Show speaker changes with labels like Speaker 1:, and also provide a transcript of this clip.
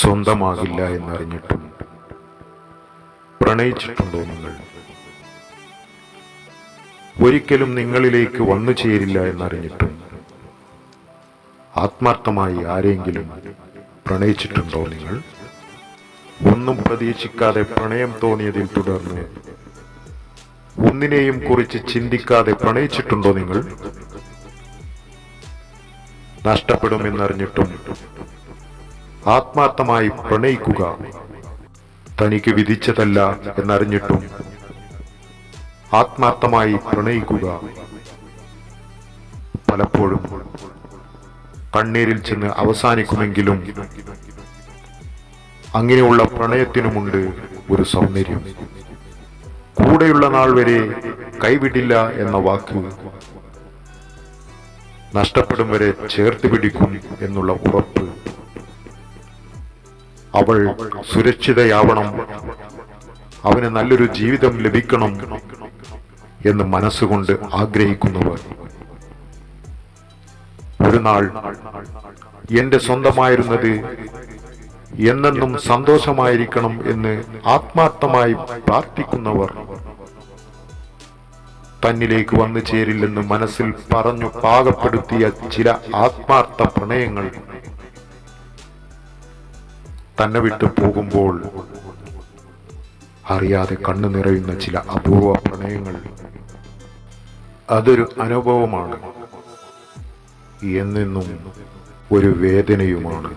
Speaker 1: സ്വന്തമാകില്ല എന്നറിഞ്ഞിട്ടും പ്രണയിച്ചിട്ടുണ്ടോ നിങ്ങൾ? ഒരിക്കലും നിങ്ങളിലേക്ക് വന്നു ചേരില്ല എന്നറിഞ്ഞിട്ടും ആത്മാർത്ഥമായി ആരെങ്കിലും പ്രണയിച്ചിട്ടുണ്ടോ നിങ്ങൾ? ഒന്നും പ്രതീക്ഷിക്കാതെ പ്രണയം തോന്നിയതിൽ തുടർന്ന് ഒന്നിനെയും കുറിച്ച് ചിന്തിക്കാതെ പ്രണയിച്ചിട്ടുണ്ടോ നിങ്ങൾ? നഷ്ടപ്പെടുമെന്നറിഞ്ഞിട്ടും ആത്മാർത്ഥമായി പ്രണയിക്കുക. തനിക്ക് വിധിച്ചതല്ല എന്നറിഞ്ഞിട്ടും ആത്മാർത്ഥമായി പ്രണയിക്കുക. പലപ്പോഴും കണ്ണീരിൽ ചെന്ന് അവസാനിക്കുമെങ്കിലും അങ്ങനെയുള്ള പ്രണയത്തിനുമുണ്ട് ഒരു സൗന്ദര്യം. കൂടെയുള്ള നാൾ വരെ കൈവിടില്ല എന്ന വാക്ക് നഷ്ടപ്പെടും വരെ ചേർത്ത് പിടിക്കും എന്നുള്ള ഉറപ്പ്. അവൾ സുരക്ഷിതയാവണം. അവന് നല്ലൊരു ജീവിതം ലഭിക്കണം എന്ന് മനസ്സുകൊണ്ട് ആഗ്രഹിക്കുന്നവർ ഒരു നാൾ എന്റെ സ്വന്തമായിരുന്നത് എന്നെന്നും സന്തോഷമായിരിക്കണം എന്ന് ആത്മാർത്ഥമായി പ്രാർത്ഥിക്കുന്നവർ തന്നിലേക്ക് വന്നു ചേരില്ലെന്ന് മനസ്സിൽ പറഞ്ഞു പാകപ്പെടുത്തിയ ചില ആത്മാർത്ഥ പ്രണയങ്ങൾ. തന്നെ വിട്ടു പോകുമ്പോൾ അറിയാതെ കണ്ണു നിറയുന്ന ചില അപൂർവ പ്രണയങ്ങൾ അതൊരു അനുഭവമാണ്. എന്നെന്നും ഒരു വേദനയുമാണ്.